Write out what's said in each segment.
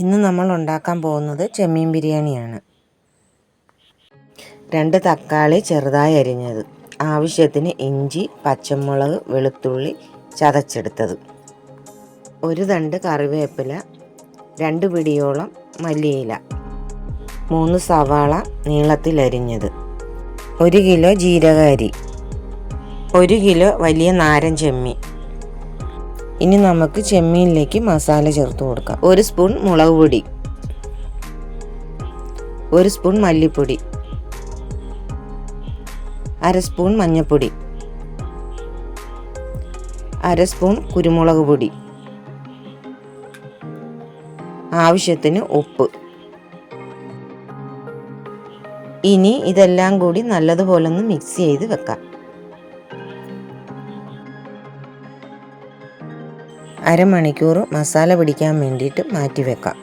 ഇന്ന് നമ്മൾ ഉണ്ടാക്കാൻ പോകുന്നത് ചെമ്മീൻ ബിരിയാണിയാണ്. രണ്ട് തക്കാളി ചെറുതായി അരിഞ്ഞത്. ആവശ്യത്തിന് ഇഞ്ചി പച്ചമുളക് വെളുത്തുള്ളി ചതച്ചെടുത്തത്. ഒരു തണ്ട് കറിവേപ്പില രണ്ട് പിടിയോളം മല്ലിയില മൂന്ന് സവാള നീളത്തിൽ അരിഞ്ഞത്. ഒരു കിലോ ജീരക അരി ഒരു കിലോ വലിയ നാരൻ ചെമ്മീൻ. ഇനി നമുക്ക് ചെമ്മീനിലേക്ക് മസാല ചേർത്ത് കൊടുക്കാം. ഒരു സ്പൂൺ മുളക് പൊടി. ഒരു സ്പൂൺ മല്ലിപ്പൊടി. അര സ്പൂൺ മഞ്ഞൾപ്പൊടി അര സ്പൂൺ കുരുമുളക് പൊടി. ആവശ്യത്തിന് ഉപ്പ്. ഇനി ഇതെല്ലാം കൂടി നല്ലതുപോലൊന്ന് മിക്സ് ചെയ്ത് വെക്കാം. അരമണിക്കൂർ മസാല പിടിക്കാൻ വേണ്ടിയിട്ട് മാറ്റി വെക്കാം.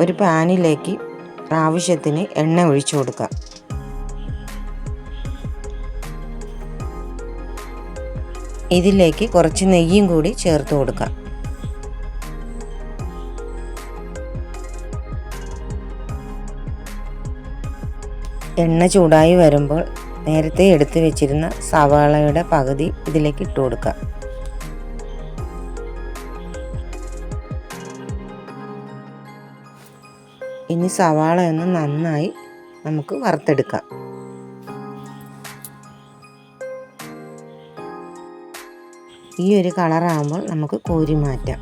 ഒരു പാനിലേക്ക് ആവശ്യത്തിന് എണ്ണ ഒഴിച്ചു കൊടുക്കാം. ഇതിലേക്ക് കുറച്ച് നെയ്യും കൂടി ചേർത്ത് കൊടുക്കാം. എണ്ണ ചൂടായി വരുമ്പോൾ നേരത്തെ എടുത്തു വെച്ചിരുന്ന സവാളയുടെ പകുതി ഇതിലേക്ക് ഇട്ട് കൊടുക്കാം. ഇനി സവാള ഒന്ന് നന്നായി നമുക്ക് വറുത്തെടുക്കാം. ഈ ഒരു കളറാകുമ്പോൾ നമുക്ക് കോരി മാറ്റാം.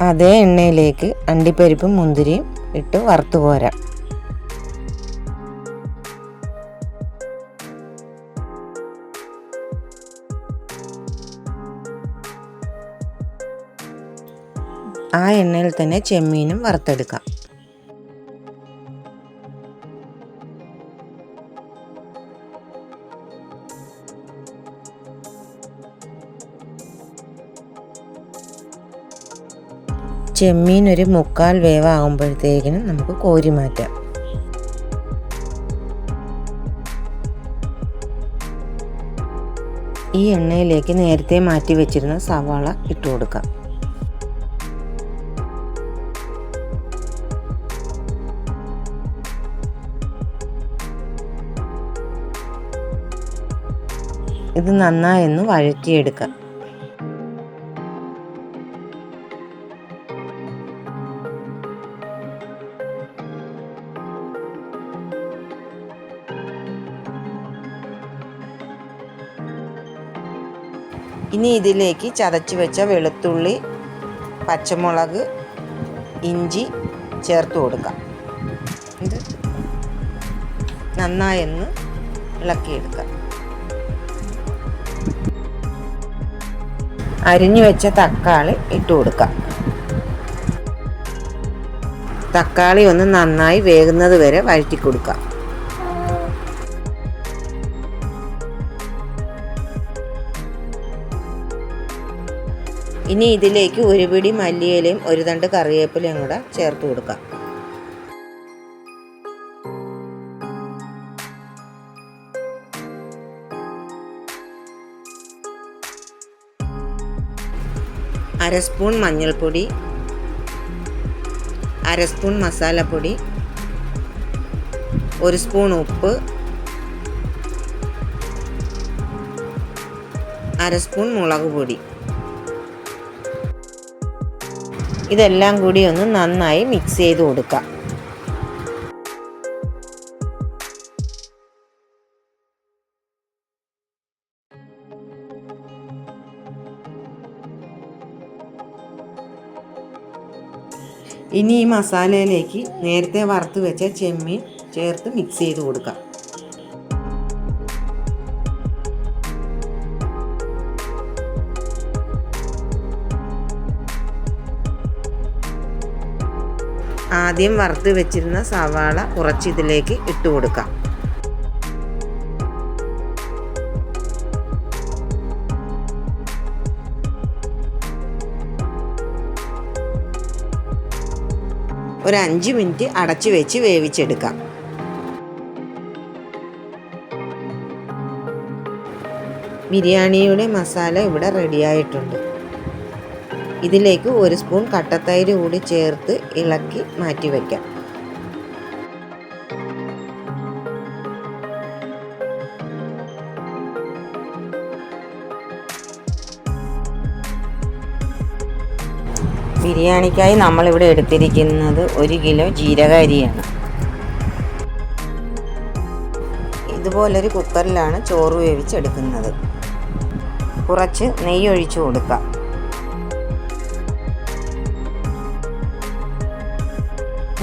അതേ എണ്ണയിലേക്ക് അണ്ടിപ്പരിപ്പും മുന്തിരിയും ഇട്ട് വറുത്ത് പോരാം ആ എണ്ണയിൽ തന്നെ ചെമ്മീനും വറുത്തെടുക്കാം. ചെമ്മീൻ ഒരു മുക്കാൽ വേവാകുമ്പോഴത്തേക്കിനും നമുക്ക് കോരി മാറ്റാം. ഈ എണ്ണയിലേക്ക് നേരത്തെ മാറ്റി വെച്ചിരുന്ന സവാള ഇട്ട് കൊടുക്കാം ഇത് നന്നായി ഒന്ന് വഴറ്റിയെടുക്കാം. ഇനി ഇതിലേക്ക് ചതച്ച് വെച്ച വെളുത്തുള്ളി പച്ചമുളക് ഇഞ്ചി ചേർത്ത് കൊടുക്കാം. ഇത് നന്നായി ഒന്ന് ഇളക്കിയെടുക്കാം. അരിഞ്ഞു വെച്ച തക്കാളി ഇട്ട് കൊടുക്കാം. തക്കാളി ഒന്ന് നന്നായി വേകുന്നത് വരെ വഴറ്റി കൊടുക്കാം. ഇനി ഇതിലേക്ക് ഒരു പിടി മല്ലിയിലയും ഒരു തണ്ട് കറിവേപ്പിലയും കൂടെ ചേർത്ത് കൊടുക്കാം. അര സ്പൂൺ മഞ്ഞൾപ്പൊടി അര സ്പൂൺ മസാലപ്പൊടി ഒരു സ്പൂൺ ഉപ്പ് അര സ്പൂൺ മുളക് പൊടി. ഇതെല്ലാം കൂടി ഒന്ന് നന്നായി മിക്സ് ചെയ്ത് കൊടുക്കാം. ഇനി ഈ മസാലയിലേക്ക് നേരത്തെ വറുത്ത് വെച്ച ചെമ്മീൻ ചേർത്ത് മിക്സ് ചെയ്ത് കൊടുക്കാം. ആദ്യം വറുത്ത് വെച്ചിരുന്ന സവാള കുറച്ച് ഇതിലേക്ക് ഇട്ട് കൊടുക്കാം. ഒരു അഞ്ച് മിനിറ്റ് അടച്ചു വെച്ച് വേവിച്ചെടുക്കാം. ബിരിയാണിയുടെ മസാല ഇവിടെ റെഡിയായിട്ടുണ്ട് ഇതിലേക്ക് ഒരു സ്പൂൺ കട്ടത്തൈര് കൂടി ചേർത്ത് ഇളക്കി മാറ്റി വയ്ക്കാം ബിരിയാണിക്കായി നമ്മളിവിടെ എടുത്തിരിക്കുന്നത് ഒരു കിലോ ജീരക അരിയാണ് ഇതുപോലൊരു കുക്കറിലാണ് ചോറ് വേവിച്ചെടുക്കുന്നത്. കുറച്ച് നെയ്യ് ഒഴിച്ചു കൊടുക്കാം.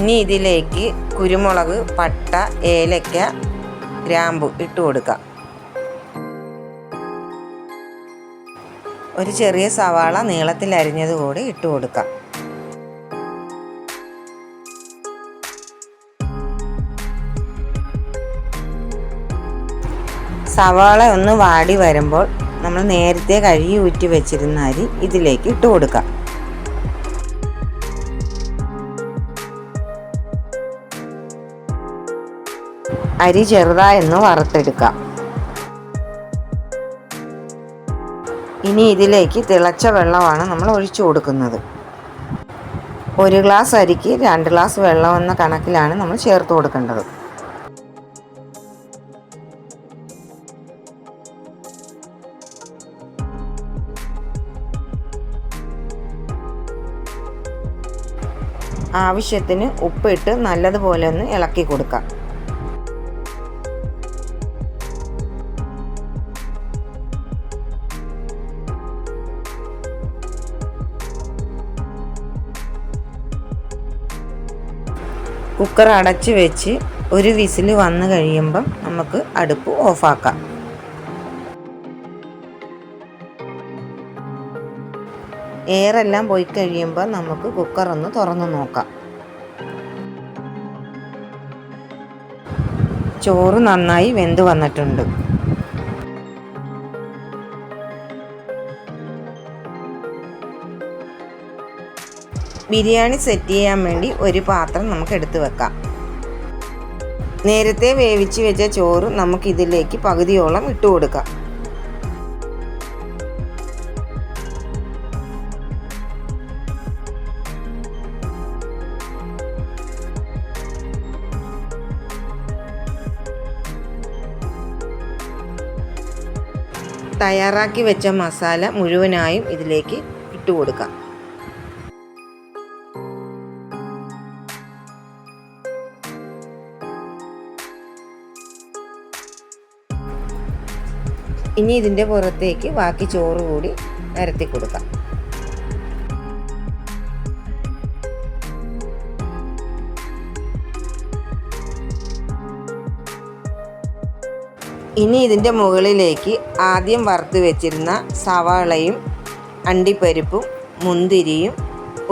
ഇനി ഇതിലേക്ക് കുരുമുളക് പട്ട ഏലക്ക ഗ്രാമ്പു ഇട്ട് കൊടുക്കാം. ഒരു ചെറിയ സവാള നീളത്തിൽ അരിഞ്ഞത് കൂടി ഇട്ട് കൊടുക്കാം. സവാള ഒന്ന് വാടി വരുമ്പോൾ നമ്മൾ നേരത്തെ കഴുകി ഊറ്റി വെച്ചിരുന്ന അരി ഇതിലേക്ക് ഇട്ട് കൊടുക്കാം. അരി ചെറുതായൊന്ന് വറുത്തെടുക്കാം. ഇനി ഇതിലേക്ക് തിളച്ച വെള്ളമാണ് നമ്മൾ ഒഴിച്ചു കൊടുക്കുന്നത്. ഒരു ഗ്ലാസ് അരിക്ക് രണ്ട് ഗ്ലാസ് വെള്ളം എന്ന കണക്കിലാണ് നമ്മൾ ചേർത്ത് കൊടുക്കേണ്ടത്. ആവശ്യത്തിന് ഉപ്പിട്ട് നല്ലതുപോലെ ഒന്ന് ഇളക്കി കൊടുക്കാം. കുക്കർ അടച്ചു വെച്ച് ഒരു വിസിൽ വന്നു കഴിയുമ്പം നമുക്ക് അടുപ്പ് ഓഫാക്കാം. എയറെല്ലാം പോയി കഴിയുമ്പോൾ നമുക്ക് കുക്കർ ഒന്ന് തുറന്നു നോക്കാം. ചോറ് നന്നായി വെന്ത് വന്നിട്ടുണ്ട്. ബിരിയാണി സെറ്റ് ചെയ്യാൻ വേണ്ടി ഒരു പാത്രം നമുക്ക് എടുത്തു വെക്കാം. നേരത്തെ വേവിച്ച് വെച്ച ചോറ് നമുക്ക് ഇതിലേക്ക് പകുതിയോളം ഇട്ട് കൊടുക്കാം. തയ്യാറാക്കി വെച്ച മസാല മുഴുവനായും ഇതിലേക്ക് ഇട്ട് കൊടുക്കാം. ഇനി ഇതിന്റെ പുറത്തേക്ക് ബാക്കി ചോറ് കൂടി നിരത്തി കൊടുക്കാം. ഇനി ഇതിന്റെ മുകളിലേക്ക് ആദ്യം വറുത്ത് വെച്ചിരുന്ന സവാളയും അണ്ടിപ്പരിപ്പും മുന്തിരിയും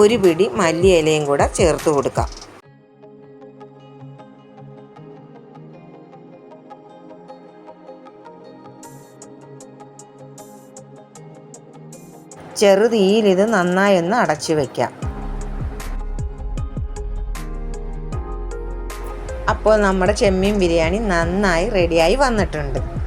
ഒരു പിടി മല്ലിയിലയും കൂടെ ചേർത്ത് കൊടുക്കാം. ചെറുതീയിൽ ഇത് നന്നായി ഒന്ന് അടച്ചു വയ്ക്കാം അപ്പോൾ നമ്മുടെ ചെമ്മീൻ ബിരിയാണി നന്നായി റെഡിയായി വന്നിട്ടുണ്ട്.